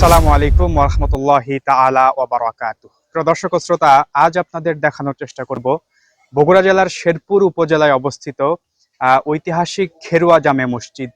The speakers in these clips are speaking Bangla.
আসসালামু আলাইকুম ওরহমতুল্লাহি তাআলা ওয়া বারাকাতুহু। প্রিয় দর্শক শ্রোতা, আজ আপনাদের দেখানোর চেষ্টা করব বগুড়া জেলার শেরপুর উপজেলায় অবস্থিত ঐতিহাসিক খেরুয়া জামে মসজিদ।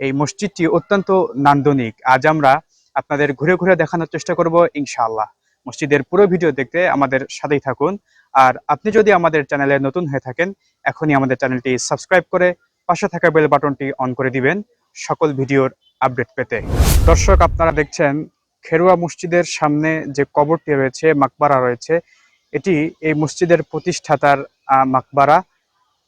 এই মসজিদটি অত্যন্ত নান্দনিক। আজ আমরা আপনাদের ঘুরে ঘুরে দেখানোর চেষ্টা করব ইনশাআল্লাহ। মসজিদের পুরো ভিডিও দেখতে আমাদের সাথেই থাকুন। আর আপনি যদি আমাদের চ্যানেলে নতুন হয়ে থাকেন, এখনই আমাদের চ্যানেলটি সাবস্ক্রাইব করে পাশে থাকা বেল বাটনটি অন করে দিবেন। সকল ভিডিওর আপডেট পেতে। দর্শক, আপনারা দেখছেন খেরুয়া মসজিদের সামনে যে কবরটি রয়েছে, মাকবারা রয়েছে, এটি এই মসজিদের প্রতিষ্ঠাতার মাকবারা।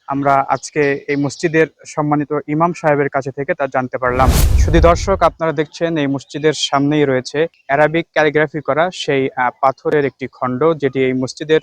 আমরা আজকে এই মসজিদের সম্মানিত ইমাম সাহেবের কাছে থেকে তা জানতে পারলাম। শুধু দর্শক, আপনারা দেখছেন এই মসজিদের সামনেই রয়েছে অ্যারাবিক ক্যালিগ্রাফি করা সেই পাথরের একটি খণ্ড, যেটি এই মসজিদের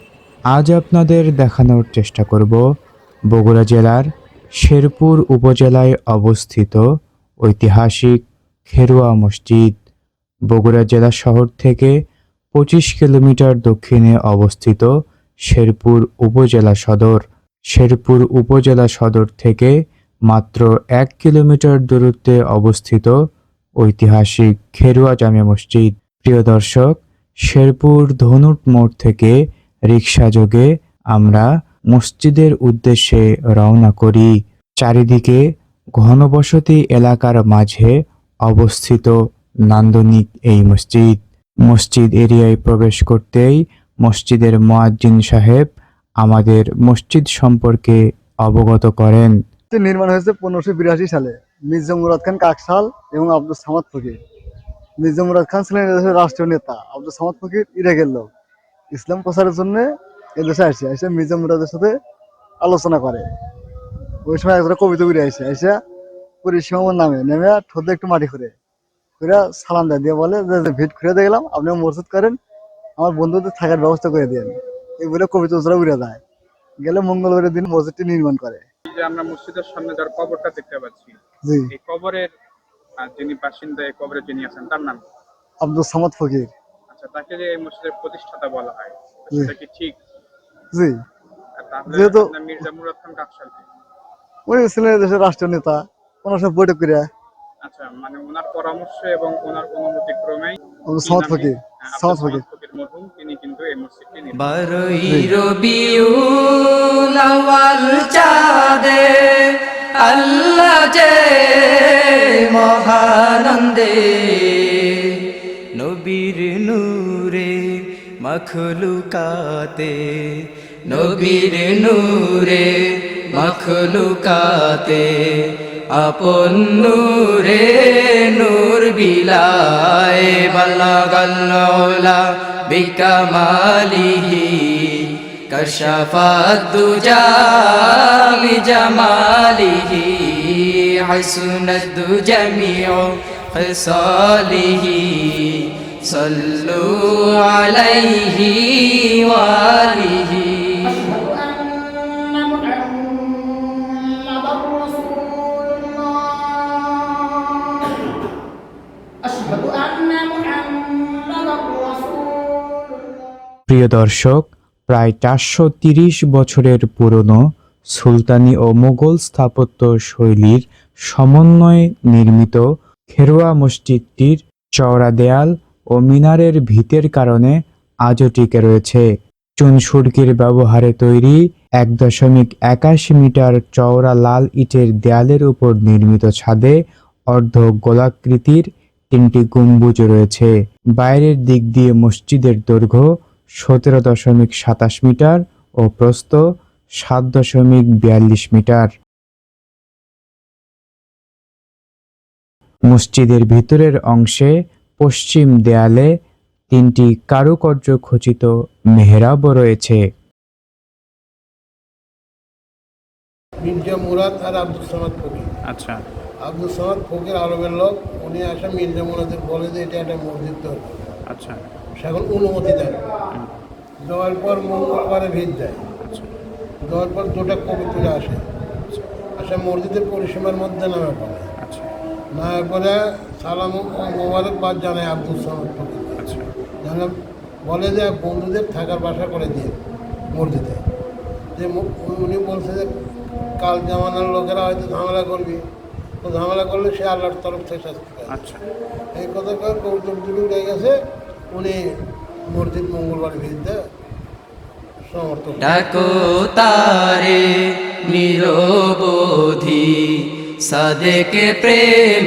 আজ আপনাদের দেখানোর চেষ্টা করব বগুড়া জেলার শেরপুর উপজেলায় অবস্থিত ঐতিহাসিক খেরুয়া মসজিদ। বগুড়া জেলা শহর থেকে পঁচিশ কিলোমিটার দক্ষিণে অবস্থিত শেরপুর উপজেলা সদর। শেরপুর উপজেলা সদর থেকে মাত্র এক কিলোমিটার দূরত্বে অবস্থিত ঐতিহাসিক খেরুয়া জামে মসজিদ। প্রিয় দর্শক, শেরপুর ধনুট মোড় থেকে রিক্সা যোগে আমরা মসজিদের উদ্দেশ্যে রওনা করি। চারিদিকে ঘনবসতি এলাকার মাঝে অবস্থিত নান্দনিক এই মসজিদ। মসজিদ এরিয়ায় প্রবেশ করতেই মসজিদের মোয়াজ্জিন সাহেব আমাদের মসজিদ সম্পর্কে অবগত করেন। নির্মাণ হয়েছে পনেরোশো বিরাশি সালে। মির্জা মুরাদ খান কাকসাল এবং আব্দুল সামাদ ফকির। মির্জা মুরাদ খান ছিলেন রাষ্ট্রীয় নেতা। আব্দুল সামাদ ফকির ইরাকের লোক। ইসলাম প্রচারের জন্য এদেশে আসে এসে মির্জা মুরাদের সাথে আলোচনা করে। ওই সময় একজোড়া কবিতা করে আসে। এসে পরিসীমার নামে নেমে ঠোঁটে একটু মাটি করে করে সালাম দেয়। দিয়ে বলে যে ভিট খুঁড়ে দিয়ে গেলাম আপনি মসজিদ করেন। আমার বন্ধুদের থাকার ব্যবস্থা করে দেন। এই বলে কবিতা উজরা উড়ে যায়। গেলে মঙ্গলবারের দিন মসজিদটি নির্মাণ করে। যে আমরা মসজিদের সামনে যার কবরটা দেখতে পাচ্ছি এই কবরের যিনি বাসিন্দা এই কবরে যিনি আছেন তার নাম? আব্দুল সামাদ ফকির। আচ্ছা তাকে যে এই মসজিদের প্রতিষ্ঠাতা বলা হয় সেটা কি ঠিক? জি। যেহেতু- মির্জা মুরাদ খান কাকসাল উনি ছিলেন দেশের রাষ্ট্রীয় নেতা ওনার সাথে বৈঠক করে। আচ্ছা মানে ওনার পরামর্শ এবং ওনার অনুমতি ক্রমেই সামাদ ফকির সামাদ ফকির তিনি কিন্তু এই মসজিদটি নির্মাণ বারোই রবিউল আওয়াল চাঁদে আল্লাহ যে মহানন্দে নবীর নূরে মখলুকাতে, নবীর নূরে মখলুকাতে, আপন নূরে নূর বিলায় বল্লাগল্লা বিকমালিহি, কশফাত দুজা মিজামালিহি হাসুনাত দুজামিউ خصاله صلوا عليه وآله أن محمدا رسول الله أشهد أن محمدا رسول الله প্রিয় দর্শক প্রায় চারশো তিরিশ বছরের পুরনো সুলতানি ও মোগল স্থাপত্য শৈলীর সমন্বয়ে নির্মিত খেরোয়া মসজিদটির চওড়া দেয়াল ও মিনারের ভিতের কারণে আজও টিকে রয়েছে। চুনসুরকির ব্যবহারে তৈরি এক দশমিক একাশি মিটার চওড়া লাল ইটের দেয়ালের উপর নির্মিত ছাদে অর্ধ গোলাকৃতির তিনটি গম্বুজ রয়েছে। বাইরের দিক দিয়ে মসজিদের দৈর্ঘ্য সতেরো দশমিক সাতাশ মিটার ও প্রস্থ সাত দশমিক বিয়াল্লিশ মিটার। মসজিদের ভিতরের অংশে পশ্চিম দেয়ালে তিনটি কারুকার্য খচিত মেহরাবও রয়েছে। মির্জা মুরাদ আর আব্দুল সামাদ ফকির। আচ্ছা। আব্দুল সামাদ ফকির আরবের লোক উনি আসে মির্জা মুরাদের বলে যে এটা একটা মসজিদ দরকার আচ্ছা। সে এখন অনুমতি দেয়। দেওয়ার পর মঙ্গলবারে ভিড় দেয়। দেওয়ার পর দুটা কবি তুলে আসে। আসে মসজিদের পরিসীমার মধ্যে নামে পড়ে পড়ে সালাম ও মোবারকবাদ জানায় আব্দুল সালাম। জানা বলে যে বন্ধুদের থাকার বাসা করে দিয়ে মসজিদে। যে উনি বলছে যে কাল জামানার লোকেরা হয়তো ঝামেলা করবি। তো ঝামেলা করলে সে আল্লাহর তরফ থেকে শাস্তি পায়। আচ্ছা। এই কথা কয়ে কৌতুক যুগে উঠে গেছে উনি মসজিদ মঙ্গলবার ভিড়তে সমর্থন। ডাকো তারে নিরবধি। صدق پریم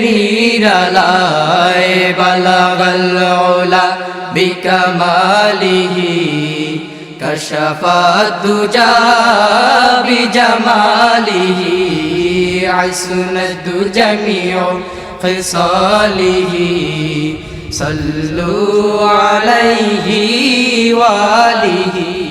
میرا لائے بلغ العلا بکماله کشف الدجا بجماله عسنت جميع خصاله صلوا عليه وآله